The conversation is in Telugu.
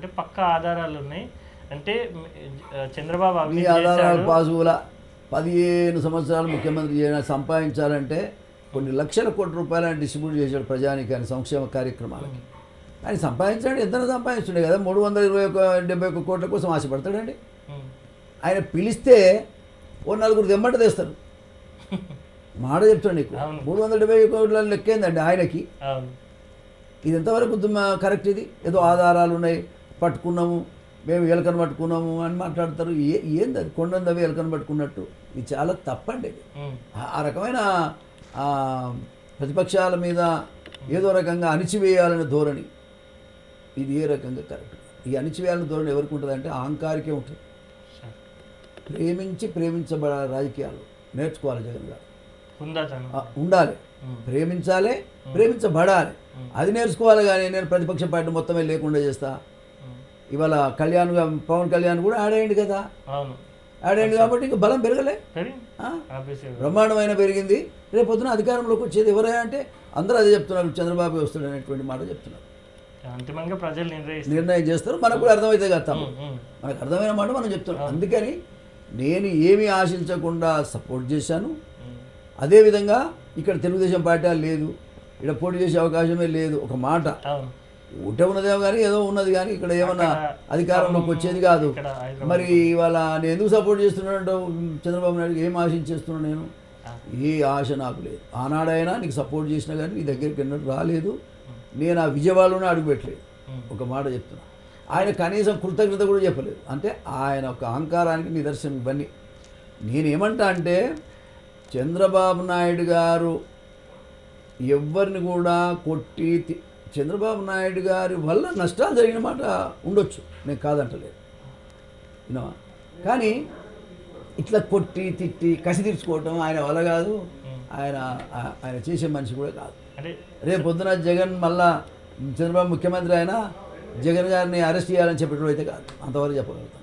అంటే పక్క ఆధారాలు ఉన్నాయి అంటే చంద్రబాబు మీ అవినీతి ఆధారాలు చేశాడు. పాసుగుల పదిహేను సంవత్సరాలు ముఖ్యమంత్రి సంపాదించాలంటే కొన్ని లక్షల కోట్ల రూపాయలను డిస్ట్రిబ్యూట్ చేశాడు ప్రజానికాన్ని సంక్షేమ కార్యక్రమాలకి. ఆయన సంపాదించాడు ఎంత సంపాదించుండే కదా. మూడు వందల ఇరవై ఒక డెబ్బై ఒక్క కోట్ల కోసం ఆశపడతాడండి. ఆయన పిలిస్తే ఓ నలుగురు దెమ్మట తెస్తారు. మాట చెప్తాడు నీకు. అవును. మూడు వందల డెబ్బై కోట్ల లెక్కేందండి ఆయనకి? అవును. ఇది ఎంతవరకు దుమ్మ- కరెక్ట్ ఇది? ఏదో ఆధారాలు ఉన్నాయి పట్టుకున్నాము మేము ఎలకను పట్టుకున్నాము అని మాట్లాడతారు. ఏ ఏంది అది? కొండందవి ఎలకను పట్టుకున్నట్టు. ఇది చాలా తప్పండి ఆ- రకమైన ప్రతిపక్షాల మీద ఏదో రకంగా అణిచివేయాలనే ధోరణి. ఇది ఏ రకంగా కరెక్ట్? ఈ అణిచివేయాలనే ధోరణి ఎవరికి ఉంటుంది అంటే అహంకారికే ఉంటుంది. ప్రేమించి ప్రేమించబడ రాజకీయాలు నేర్చుకోవాలి జగన్ గారు. ఉండాలి. ప్రేమించాలి ప్రేమించబడాలి. అది నేర్చుకోవాలి కానీ నేను ప్రతిపక్ష పార్టీ మొత్తమే లేకుండా చేస్తా. ఇవాళ కళ్యాణ్ పవన్ కళ్యాణ్ కూడా ఆడేయండి కదా. ఆడేయండి కాబట్టి ఇంకా బలం పెరగలే. బ్రహ్మాండమైన పెరిగింది. రేపు పొద్దున అధికారంలోకి వచ్చేది ఎవరే అంటే అందరూ అదే చెప్తున్నారు చంద్రబాబు వస్తాడు అనేటువంటి మాట చెప్తున్నారు. అంతిమంగా ప్రజలు నిర్ణయిస్తారు. నిర్ణయం చేస్తారు. మనకు కూడా అర్థమవుతుంది కదా మనకు అర్థమైన మాట మనం చెప్తున్నాం. అందుకని నేను ఏమీ ఆశించకుండా సపోర్ట్ చేశాను. అదేవిధంగా ఇక్కడ తెలుగుదేశం పార్టీ లేదు. ఇక్కడ పోటీ చేసే అవకాశమే లేదు. ఒక మాట. అవును ఉంటే ఉన్నదేమో కానీ ఏదో ఉన్నది కానీ ఇక్కడ ఏమన్నా అధికారంలోకి వచ్చేది కాదు. మరి ఇవాళ నేను ఎందుకు సపోర్ట్ చేస్తున్నాడు చంద్రబాబు నాయుడు ఏం ఆశించేస్తున్నాను నేను. ఏ ఆశ నాకు లేదు. ఆనాడైనా నీకు సపోర్ట్ చేసినా కానీ నీ దగ్గరికి ఎన్నడూ రాలేదు. నేను ఆ విజయవాడలోనే అడుగుపెట్టలేదు ఒక మాట చెప్తున్నా. ఆయన కనీసం కృతజ్ఞత కూడా చెప్పలేదు. అంటే ఆయన ఒక అహంకారానికి నిదర్శనం ఇవన్నీ. నేనేమంటా అంటే చంద్రబాబు నాయుడు గారు ఎవరిని కూడా కొట్టి చంద్రబాబు నాయుడు గారి వల్ల నష్టాలు జరిగిన మాట ఉండొచ్చు. నేను కాదంటలేదు. వినవా కానీ ఇట్లా కొట్టి తిట్టి కసి తీర్చుకోవటం ఆయన వల్ల కాదు. ఆయన ఆయన చేసే మనిషి కూడా కాదు. రేపు పొద్దున జగన్ మళ్ళా చంద్రబాబు ముఖ్యమంత్రి అయినా జగన్ గారిని అరెస్ట్ చేయాలని చెప్పేటప్పుడు అయితే కాదు. అంతవరకు చెప్పగలుగుతాం.